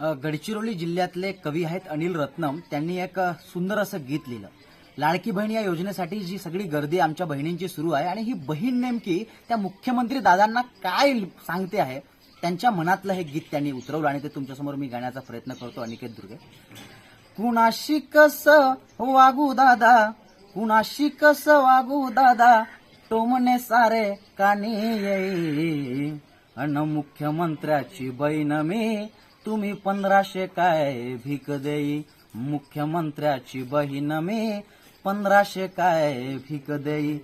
गडचिरोली जिल्ह्यातले कवी आहेत अनिल रत्नम. त्यांनी एक सुंदर असं गीत लिहिलं. लाडकी बहीण या योजनेसाठी जी सगळी गर्दी आमच्या बहिणींची सुरू आहे आणि ही बहीण नेमकी त्या मुख्यमंत्री दादांना काय सांगते आहे त्यांच्या मनातलं हे गीत त्यांनी उतरवलं आणि ते तुमच्यासमोर मी गाण्याचा प्रयत्न करतो. अनिकेत दुर्गे. कुणाशी कस वागू दादा? कुणाशी कस वागू दादा? टोमने सारे कानी येई अन मुख्यमंत्र्याची बहीण मी तुम्ही पंधराशे काय भीक देई? मुख्यमंत्र्याची बहीण मी पंधराशे काय भीक देई?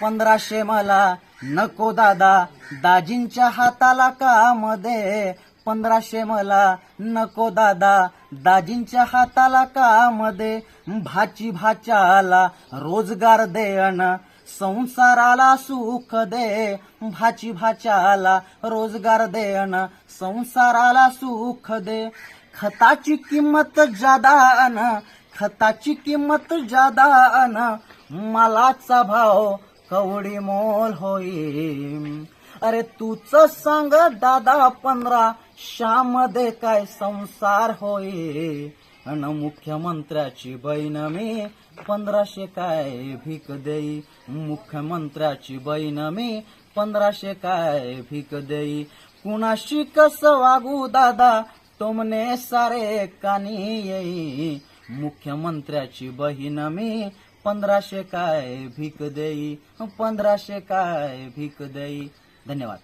पंधराशे मला नको दादा दाजींच्या हाताला काम दे. पंधराशे मला नको दादा दाजींच्या हाताला काम दे. भाची भाच्याला रोजगार दे अन संसाराला सुख दे भाची भाच्याला रोजगार दे अन संसाराला सुख दे. खताची किंमत जादा अन खताची किंमत जादा अन मालाचा भाव कवडी मोल होईल अरे तूच सांग दादा पंधरा शामध्ये काय संसार होय अन मुख्यमंत्र्याची बहीण मी पंधराशे काय भीक देई? मुख्यमंत्र्याची बहीण मी पंधराशे काय भीक देई? कुणाशी कस वागू दादा? तुमने सारे कानी येई. मुख्यमंत्र्याची बहीण मी पंधराशे काय भीक देई? पंधराशे काय भीक देई? धन्यवाद.